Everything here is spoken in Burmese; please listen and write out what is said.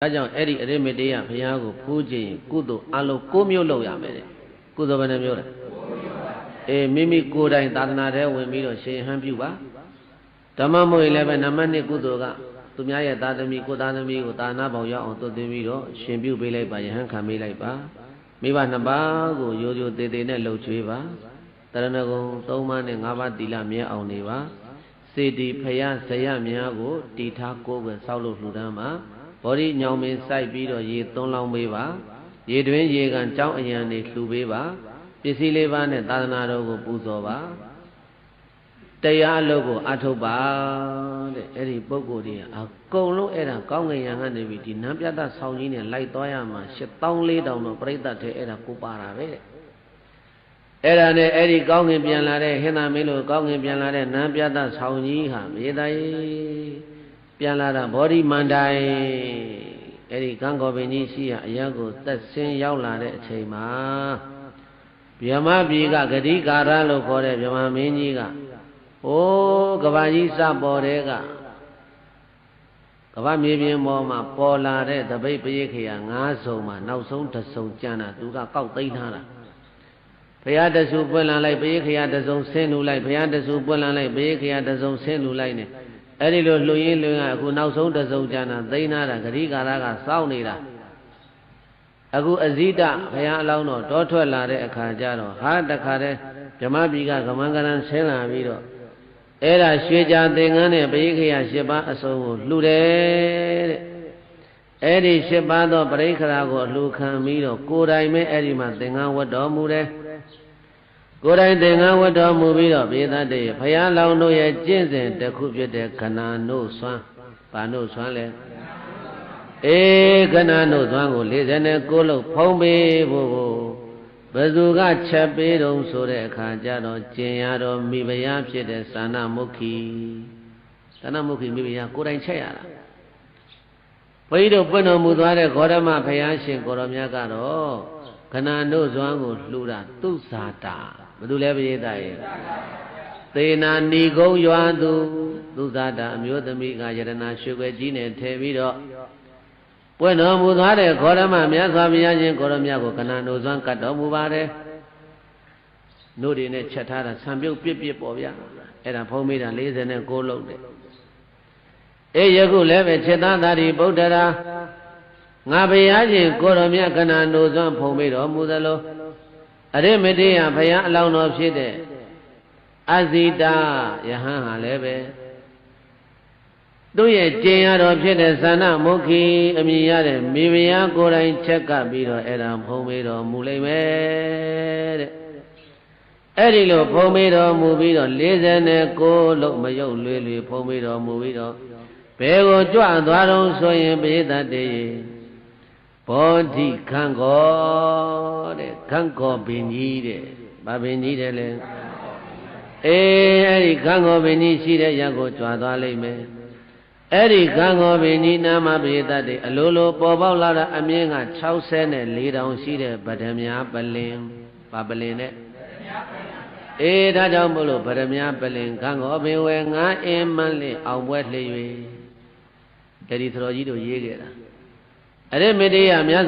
ဒါကြောင့်အဲ့ဒီအရိမတေယဘုရားကိုဖူးခြင်းကုသိုလ်အလုံး၉မျိုးလုပ်ရမယ်တဲ့ကုသိုလ်ဘယ်နှမျိုးလဲအေးမိမိကိုယ်တိုင်သာသနာထဲဝင်ပြီးတော့ရှင်ဟန်ပြုပါဓမ္မမို့ရင်လည်းပဲနံပါတ်1ကုသိုလ်ကသူများရဲ့သာသမီကိုသားသမီးကိုသာနာပေါင်းရောက်အောင်သွတ်သွင်းပြီးတော့ရှင်ပြုပေးလိုက်ပါယဟန်ခံပေးလိုက်ပါမိဘနှစ်ပါးကိုရိုးရိုးသေးသေးနဲ့လှုပ်ချွေးပါတရဏဂုံ၃ပါးနဲ့၅ပါးတီလမြဲအောင်နေပါစေတီဖယဇယများကိုတီထားကိုယ်ပဲဆောက်လို့လှူဒန်းပါ ဘောဓိညောင်မင်းစိုက်ပြီးတော့ရေသွန်းလောင်းပေးပါရေတွင်ရေကန်ကြောင်းအရန်တွေလှူပေးပါပစ္စည်းလေးပါးနဲ့သာသနာတော်ကိုပူဇော်ပါတရားအလုပ်ကိုအထုတ်ပါတဲ့အဲ့ဒီပုံကိုယ်တွေအကုန်လုံးအဲ့ဒါကောင်းငင်ရံကနေပြီးဒီနန်းပြတ်ဆောင်းကြီးနဲ့လိုက်သွားရမှာ7400တောင်တော့ပြိဿတဲ့အဲ့ဒါကိုပါတာပဲတဲ့အဲ့ဒါနဲ့အဲ့ဒီကောင်းငင်ပြန်လာတဲ့ဟင်္သာမင်းလိုကောင်းငင်ပြန်လာတဲ့နန်းပြတ်ဆောင်းကြီးဟာမြေသားကြီး ပြန်လာတာဘောဓိမန္တိုင်အဲ့ဒီကံကောပင်ကြီးရှိရအရက်ကိုသက်ဆင်းရောက်လာတဲ့အချိန်မှာဗျမပြည်ကဂတိကာရလို့ခေါ်တဲ့ဗျမမင်းကြီးကအိုးကဘာကြီးစပေါ်တဲ့ကကဘာမြေပြင်ပေါ်မှာပေါ်လာတဲ့တပိတ်ပရိခေယ၅ဆုံမှာနောက်ဆုံးတစ်ဆုံကျန်တာသူကကောက်သိမ်းထားတာဘုရားတဆူပွင့်လာလိုက်ပရိခေယတဆုံဆင်းလူလိုက်ဘုရားတဆူပွင့်လာလိုက်ပရိခေယတဆုံဆင်းလူလိုက်နဲ့ အဲ့ဒီလိုလှူရင်းလှူရင်းအခုနောက်ဆုံးတစ်ဆုံကျန်တာသိမ်းထားတာဂရိကာရကစောင့်နေတာအခုအဇိတဘုရားအလောင်းတော်တောထွက်လာတဲ့အခါကျတော့ဟာတခါတည်းဗြဟ္မပြည်ကကမန်ကရန်ဆင်းလာပြီးတော့အဲ့ဒါရွှေကြာသင်္ကန်းနဲ့ပရိခေယ၈ပါးအစုံကိုလှူတယ်တဲ့အဲ့ဒီ၈ပါးသောပရိခရာကိုအလှူခံပြီးတော့ကိုယ်တိုင်ပဲအဲ့ဒီမှာသင်္ကန်းဝတ်တော်မူတယ် ကိုယ်တိုင်သင်္ကန်းဝတ်တော်မူပြီးတော့ဘေသတ္တေဘုရားလောင်းတို့ရဲ့ကျင့်စဉ်တစ်ခုဖြစ်တဲ့ခဏနို့ဆွမ်းဘာနို့ဆွမ်းလဲအေခဏနို့ဆွမ်းကို49လုံးဖုံးပေးဖို့ကိုဘယ်သူကချက်ပေးတုံဆိုတဲ့အခါကျတော့ကျင်ရတော်မိဖုရားဖြစ်တဲ့သာနာမုခိသာနာမုခိမိဖုရားကိုယ်တိုင်ချက်ရတာဘုန်းကြီးတို့ပွင့်တော်မူသွားတဲ့ဂေါရမဘုရားရှင်ကိုရောမြတ်ကတော့ခဏတို့ဇွမ်းကိုလှူတာသူဇာတာ ဘယ်သူလဲပရိသတ်ရဲ့သေနာဏီကုံရွာသူသူဇာတာအမျိုးသမီးကယရနာရွှေွယ်ကြီးနဲ့ထည့်ပြီးတော့ပွင့်တော်မူသွားတဲ့ဂေါရမမြတ်စွာဘုရားရှင်ကိုရောမြတ်ကိုခဏတို့ဇွမ်းကတ်တော်မူပါတယ်နို့တွေနဲ့ချက်ထားတာဆံပြုတ်ပြစ်ပြစ်ပေါ်ဗျာအဲ့ဒါဖုံးမိတာ46လုံးတဲ့အေးယခုလည်းပဲခြေသားသာရီဗုဒ္ဓရာငါဘုရားရှင်ကိုရောမြတ်ခဏတို့ဇွမ်းဖုံးမိတော်မူသလို အရိမတိယဘုရားအလောင်းတော်ဖြစ်တဲ့အဇိတာယဟန်ဟာလည်းပဲသူ့ရဲ့ကျင်ရတော်ဖြစ်တဲ့သန္နမုခိအမိရတဲ့မိဖုရားကိုယ်တိုင်ချက်ကပ်ပြီးတော့အဲ့ဒါဖုံးမိတော်မူလိမ့်မယ်တဲ့အဲ့ဒီလိုဖုံးမိတော်မူပြီးတော့49လုံးမယုတ်လွေလွေဖုံးမိတော်မူပြီးတော့ဘယ်ကိုကြွသွားတော့ဆိုရင်ပိသတ်တေ ဘောဓိခံကောတဲ့ခံကောပင်ကြီးတဲ့ဘာပင်ကြီးတယ်လဲအေးအဲ့ဒီခံကောပင်ကြီးရှိတဲ့ရက်ကိုကြွသွားလိမ့်မယ်အဲ့ဒီခံကောပင်ကြီးနာမပိသတ်တေအလိုလိုပေါ်ပေါက်လာတာအမြင့်က64တောင်ရှိတဲ့ဗဒမြာပလင်ဘာပလင်နဲ့အေးဒါကြောင့်မို့လို့ဗရမ ्या ပလင်ခံကောပင်ဝဲငါအင်းမန်းလေးအောင်ပွဲလှေ၍တတိသတော်ကြီးတို့ရေးခဲ့တာ အရိမတေယမြတ်